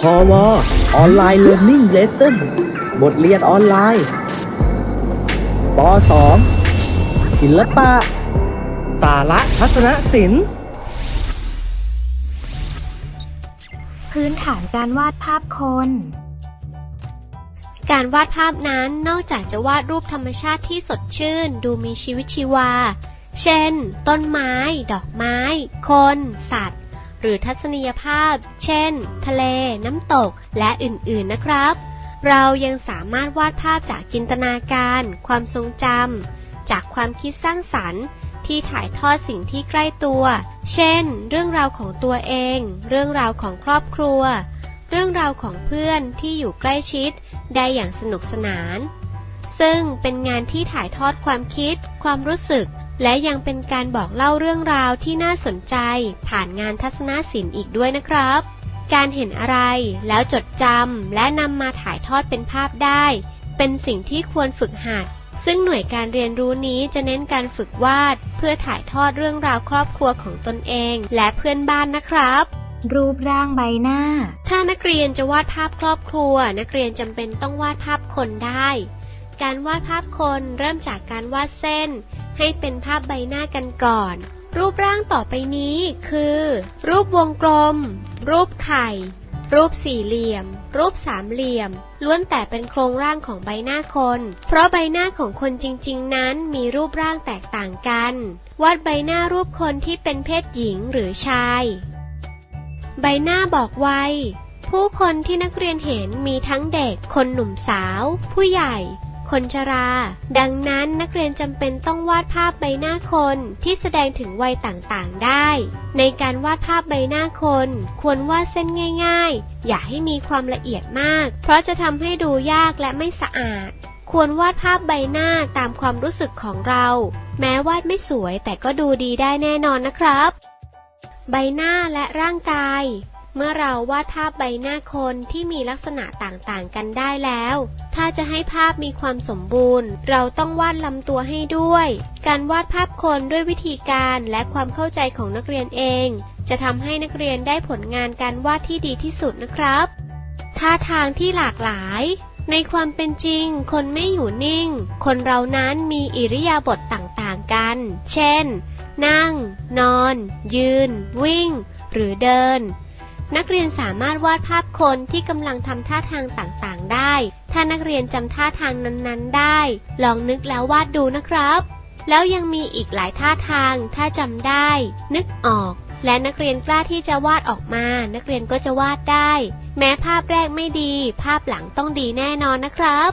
พอวออนไลน์เรียนนิ่งเลสเซ่นบทเรียนออนไลน์ป .2 ศิลปะ สาระทัศนศิลป์ พื้นฐานการวาดภาพคน การวาดภาพนั้นนอกจากจะวาดรูปธรรมชาติที่สดชื่น ดูมีชีวิตชีวา เช่น ต้นไม้ ดอกไม้ คน สัตว์ห รือทัศนียภาพ เช่น ทะเล น้ำตก และอื่นๆนะครับ เรายังสามารถวาดภาพจากจินตนาการ ความทรงจำจากความคิดสร้างสรรค์ ที่ถ่ายทอดสิ่งที่ใกล้ตัว เช่น เรื่องราวของตัวเอง เรื่องราวของครอบครัว เรื่องราวของเพื่อนที่อยู่ใกล้ชิด ได้อย่างสนุกสนาน ซึ่งเป็นงานที่ถ่ายทอดความคิด ความรู้สึก และยังเป็นการบอกเล่าเรื่องราวที่น่าสนใจ ผ่านงานทัศนศิลป์อีกด้วยนะครับ การเห็นอะไรแล้วจดจำและนำมาถ่ายทอดเป็นภาพได้ เป็นสิ่งที่ควรฝึกหัด ซึ่งหน่วยการเรียนรู้นี้จะเน้นการฝึกวาด เพื่อถ่ายทอดเรื่องราวครอบครัวของตนเอง และเพื่อนบ้านนะครับรูปร่างใบหน้า ถ้านักเรียนจะวาดภาพครอบครัว นักเรียนจำเป็นต้องวาดภาพคนได้ การวาดภาพคนเริ่มจากการวาดเส้น ให้เป็นภาพใบหน้ากันก่อน รูปร่างต่อไปนี้คือ รูปวงกลม รูปไข่ รูปสี่เหลี่ยม รูปสามเหลี่ยม ล้วนแต่เป็นโครงร่างของใบหน้าคน เพราะใบหน้าของคนจริง ๆ นั้นมีรูปร่างแตกต่างกัน วาดใบหน้ารูปคนที่เป็นเพศหญิงหรือชาย ใบหน้าบอกวัยผู้คนที่นักเรียนเห็นมีทั้งเด็ก คนหนุ่มสาว ผู้ใหญ่ คนชรา ดังนั้นนักเรียนจำเป็นต้องวาดภาพใบหน้าคนที่แสดงถึงวัยต่างๆได้ ในการวาดภาพใบหน้าคน ควรวาดเส้นง่ายๆ อย่าให้มีความละเอียดมาก เพราะจะทำให้ดูยากและไม่สะอาด ควรวาดภาพใบหน้าตามความรู้สึกของเรา แม้วาดไม่สวยแต่ก็ดูดีได้แน่นอนนะครับ ใบหน้าและร่างกาย เมื่อเราวาดภาพใบหน้าคนที่มีลักษณะต่างๆกันได้แล้ว ถ้าจะให้ภาพมีความสมบูรณ์ เราต้องวาดลำตัวให้ด้วย การวาดภาพคนด้วยวิธีการและความเข้าใจของนักเรียนเอง จะทำให้นักเรียนได้ผลงานการวาดที่ดีที่สุดนะครับท่าทางที่หลากหลาย ในความเป็นจริง คนไม่อยู่นิ่ง คนเรานั้นมีอิริยาบถต่างๆกัน เช่น นั่ง นอน ยืน วิ่ง หรือเดิน นักเรียนสามารถวาดภาพคนที่กำลังทำท่าทางต่างๆ ได้ ถ้านักเรียนจำท่าทางนั้นๆ ได้ ลองนึกแล้ววาดดูนะครับ แล้วยังมีอีกหลายท่าทาง ถ้าจำได้ นึกออก และนักเรียนกล้าที่จะวาดออกมา นักเรียนก็จะวาดได้ แม้ภาพแรกไม่ดี ภาพหลังต้องดีแน่นอนนะครับ